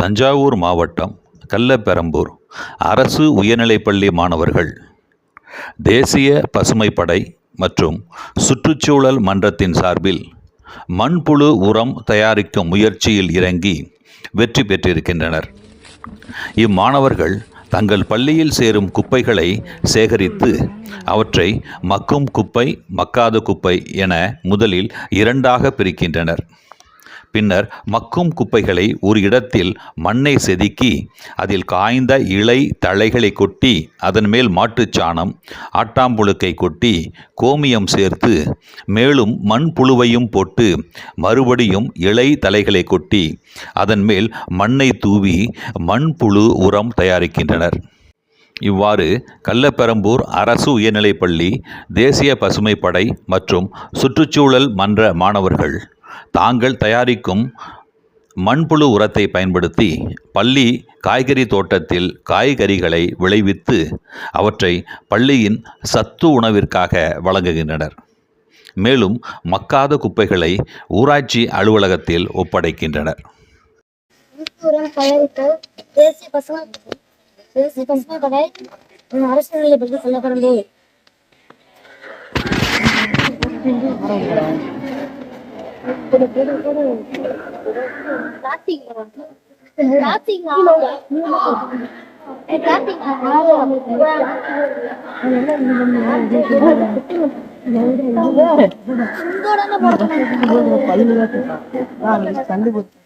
தஞ்சாவூர் மாவட்டம் கல்லப்பெரம்பூர் அரசு உயர்நிலைப்பள்ளி மாணவர்கள். தேசிய பசுமைப்படை மற்றும் சுற்றுச்சூழல் மன்றத்தின் சார்பில் மண்புழு உரம் தயாரிக்கும் முயற்சியில் இறங்கி வெற்றி பெற்றிருக்கின்றனர். இம்மாணவர்கள் தங்கள் பள்ளியில் சேரும் குப்பைகளை சேகரித்து அவற்றை மக்கும் குப்பை மக்காத குப்பை என முதலில் இரண்டாக பிரிக்கின்றனர். பின்னர் மக்கும் குப்பைகளை ஒரு இடத்தில் மண்ணை செதுக்கி அதில் காய்ந்த இலை தழைகளை கொட்டி அதன் மேல் மாட்டுச்சாணம் ஆட்டாம்புழுக்கை கொட்டி கோமியம் சேர்த்து மேலும் மண்புழுவையும் போட்டு மறுபடியும் இலை தலைகளை கொட்டி அதன் மேல் மண்ணை தூவி மண்புழு உரம் தயாரிக்கின்றனர். இவ்வாறு கள்ளப்பெரம்பூர் அரசு உயர்நிலைப்பள்ளி தேசிய பசுமைப்படை மற்றும் சுற்றுச்சூழல் மன்ற மாணவர்கள் தாங்கள் தயாரிக்கும் மண்புழு உரத்தை பயன்படுத்தி பள்ளி காய்கறி தோட்டத்தில் காய்கறிகளை விளைவித்து அவற்றை பள்ளியின் சத்து உணவிற்காக வழங்குகின்றனர். மேலும் மக்காத குப்பைகளை ஊராட்சி அலுவலகத்தில் ஒப்படைக்கின்றனர். அரசு கண்டுபிடிச்சு